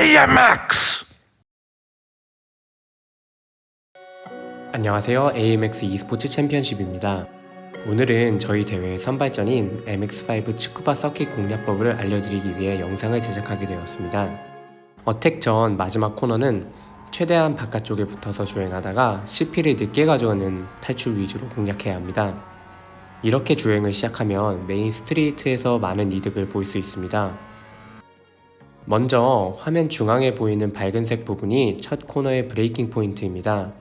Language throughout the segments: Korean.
AMX! 안녕하세요. AMX e스포츠 챔피언십입니다. 오늘은 저희 대회의 선발전인 MX5 치쿠바 서킷 공략법을 알려드리기 위해 영상을 제작하게 되었습니다. 어택 전 마지막 코너는 최대한 바깥쪽에 붙어서 주행하다가 CP를 늦게 가져오는 탈출 위주로 공략해야 합니다. 이렇게 주행을 시작하면 메인 스트리트에서 많은 이득을 볼 수 있습니다. 먼저 화면 중앙에 보이는 밝은색 부분이 첫 코너의 브레이킹 포인트입니다.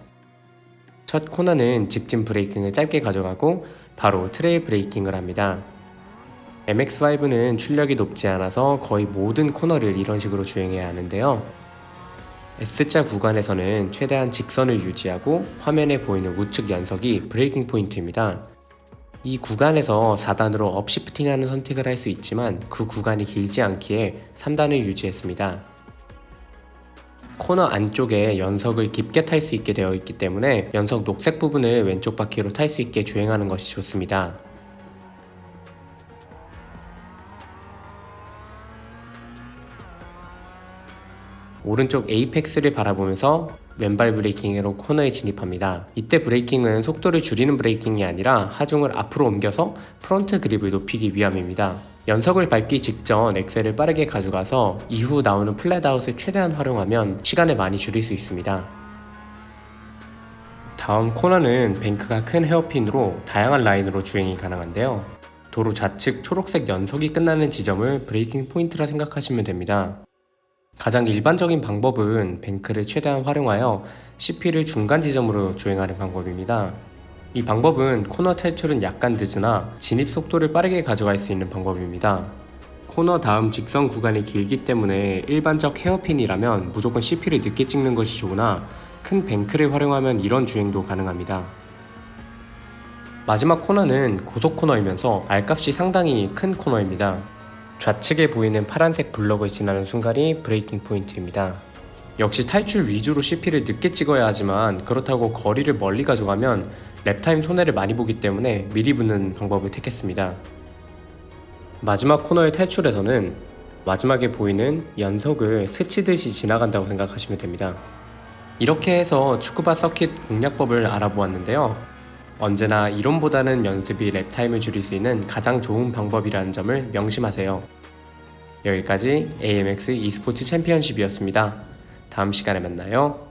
첫 코너는 직진 브레이킹을 짧게 가져가고 바로 트레일 브레이킹을 합니다. MX5는 출력이 높지 않아서 거의 모든 코너를 이런 식으로 주행해야 하는데요. S자 구간에서는 최대한 직선을 유지하고 화면에 보이는 우측 연석이 브레이킹 포인트입니다. 이 구간에서 4단으로 업시프팅하는 선택을 할 수 있지만 그 구간이 길지 않기에 3단을 유지했습니다. 코너 안쪽에 연석을 깊게 탈 수 있게 되어 있기 때문에 연석 녹색 부분을 왼쪽 바퀴로 탈 수 있게 주행하는 것이 좋습니다. 오른쪽 에이펙스를 바라보면서 왼발 브레이킹으로 코너에 진입합니다. 이때 브레이킹은 속도를 줄이는 브레이킹이 아니라 하중을 앞으로 옮겨서 프론트 그립을 높이기 위함입니다. 연석을 밟기 직전 엑셀을 빠르게 가져가서 이후 나오는 플랫아웃을 최대한 활용하면 시간을 많이 줄일 수 있습니다. 다음 코너는 뱅크가 큰 헤어핀으로 다양한 라인으로 주행이 가능한데요. 도로 좌측 초록색 연석이 끝나는 지점을 브레이킹 포인트라 생각하시면 됩니다. 가장 일반적인 방법은 뱅크를 최대한 활용하여 CP를 중간 지점으로 주행하는 방법입니다. 이 방법은 코너 탈출은 약간 늦으나 진입 속도를 빠르게 가져갈 수 있는 방법입니다. 코너 다음 직선 구간이 길기 때문에 일반적 헤어핀이라면 무조건 CP를 늦게 찍는 것이 좋으나 큰 뱅크를 활용하면 이런 주행도 가능합니다. 마지막 코너는 고속 코너이면서 R값이 상당히 큰 코너입니다. 좌측에 보이는 파란색 블럭을 지나는 순간이 브레이킹 포인트입니다. 역시 탈출 위주로 CP를 늦게 찍어야 하지만 그렇다고 거리를 멀리 가져가면 랩타임 손해를 많이 보기 때문에 미리 붙는 방법을 택했습니다. 마지막 코너의 탈출에서는 마지막에 보이는 연석을 스치듯이 지나간다고 생각하시면 됩니다. 이렇게 해서 축구바 서킷 공략법을 알아보았는데요. 언제나 이론보다는 연습이 랩타임을 줄일 수 있는 가장 좋은 방법이라는 점을 명심하세요. 여기까지 AMX e스포츠 챔피언십이었습니다. 다음 시간에 만나요.